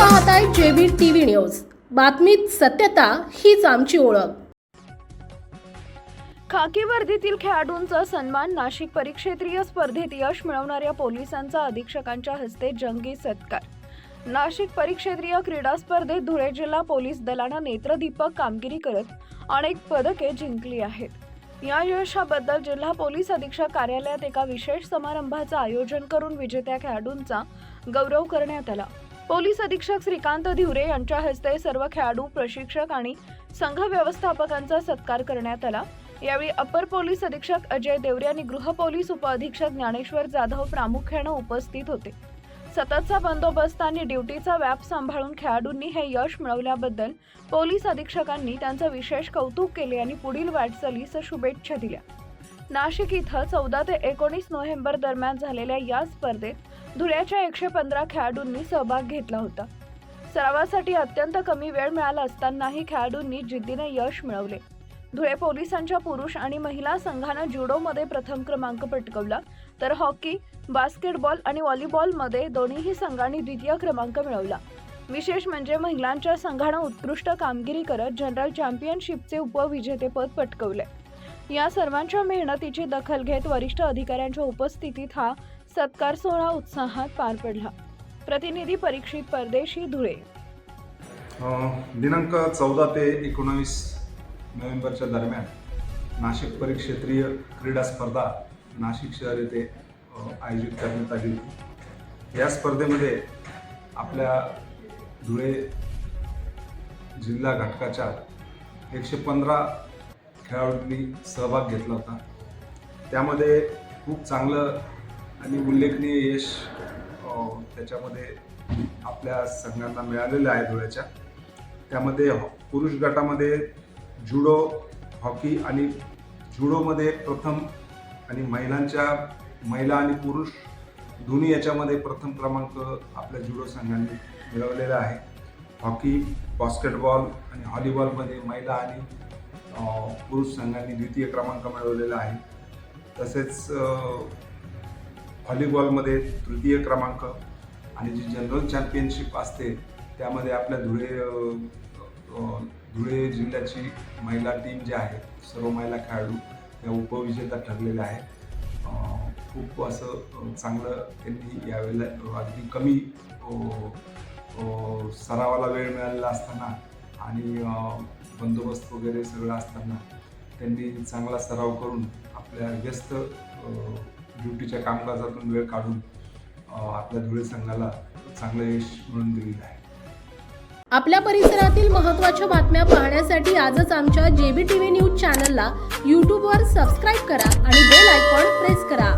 पाहताय JB TV news. बातमीत सत्यता हीच आमची ओळख. खाकी वर्दीतील खेळाडूंचा सन्मान नाशिक परिक्षेत्रीय स्पर्धेत यश मिळवणाऱ्या पोलिसांचा अधीक्षकांच्या हस्ते जंगी सत्कार. नाशिक परिक्षेत्रीय क्रीडा स्पर्धेत धुळे जिल्हा पोलीस दलानं नेत्रदीपक कामगिरी करत अनेक पदके जिंकली आहेत. या यशाबद्दल जिल्हा पोलीस अधीक्षक कार्यालयात एका विशेष समारंभाचं आयोजन करून विजेत्या खेळाडूंचा गौरव करण्यात आला. पोलीस अधीक्षक श्रीकांत धिवरे यांच्या हस्ते सर्व खेळाडू प्रशिक्षक आणि संघ व्यवस्थापकांचा सत्कार करण्यात आला. यावेळी अपर पोलीस अधीक्षक अजय देवरे आणि गृह पोलीस उपअधीक्षक ज्ञानेश्वर जाधव प्रामुख्यानं उपस्थित होते. सततचा बंदोबस्त आणि ड्युटीचा व्याप सांभाळून खेळाडूंनी हे यश मिळवल्याबद्दल पोलीस अधीक्षकांनी त्यांचं विशेष कौतुक केले आणि पुढील वाटचालीस शुभेच्छा दिल्या. नाशिक इथं चौदा ते एकोणीस नोव्हेंबर दरम्यान झालेल्या या स्पर्धेत धुळ्याच्या एकशे पंधरा खेळाडूंनी सहभाग घेतला होता. सरावासाठी अत्यंत कमी वेळ मिळाला असतानाही खेळाडूंनी जिद्दीने यश मिळवले. धुळे पोलिसांच्या पुरुष आणि महिला संघानं ज्युडोमध्ये प्रथम क्रमांक पटकवला तर हॉकी बास्केटबॉल आणि व्हॉलीबॉलमध्ये दोन्हीही संघांनी द्वितीय क्रमांक मिळवला. विशेष म्हणजे महिलांच्या संघानं उत्कृष्ट कामगिरी करत जनरल चॅम्पियनशिपचे उपविजेतेपद पटकवले. या सर्वांच्या मेहनतीची दखल घेत वरिष्ठ अधिकाऱ्यांच्या उपस्थितीत हा सत्कार सोहळा उत्साहात पार पडला. प्रतिनिधी परीक्षित परदेशी धुळे. दिनांक चौदा ते एकोणावीस नोव्हेंबरच्या दरम्यान नाशिक परिक्षेत्रीय क्रीडा स्पर्धा नाशिक शहर येथे आयोजित करण्यात आली होती. या स्पर्धेमध्ये आपल्या धुळे जिल्हा घटकाच्या एकशे पंधरा खेळाडूंनी सहभाग घेतला होता. त्यामध्ये खूप चांगलं आणि उल्लेखनीय यश त्याच्यामध्ये आपल्या संघांना मिळालेलं आहे धुळ्याच्या. त्यामध्ये हॉ- पुरुष गटामध्ये जुडो हॉकी आणि जुडोमध्ये प्रथम आणि महिलांच्या महिला आणि पुरुष दोन्ही याच्यामध्ये प्रथम क्रमांक आपल्या जुडो संघांनी मिळवलेला आहे. हॉकी बास्केटबॉल आणि हॉलीबॉलमध्ये महिला आणि पुरुष संघांनी द्वितीय क्रमांक मिळवलेला आहे. तसेच व्हॉलीबॉलमध्ये तृतीय क्रमांक आणि जी जनरल चॅम्पियनशिप असते त्यामध्ये आपल्या धुळे धुळे जिल्ह्याची महिला टीम जी आहे सर्व महिला खेळाडू या उपविजेता ठरलेल्या आहेत. खूप असं चांगलं त्यांनी यावेळेला अगदी कमी सरावाला वेळ मिळालेला असताना आणि बंदोबस्त वगैरे सगळं असताना त्यांनी चांगला सराव करून आपल्या व्यस्त ड्युटीच्या कामकाजातून वेळ काढून आपल्या धुळे संघाला चांगलं यश मिळून दिलेलं आहे. आपल्या परिसरातील महत्त्वाच्या बातम्या पाहण्यासाठी आजच आमच्या जेबी टीव्ही न्यूज चॅनलला यूट्यूबवर सबस्क्राईब करा आणि बेल आयकॉन प्रेस करा.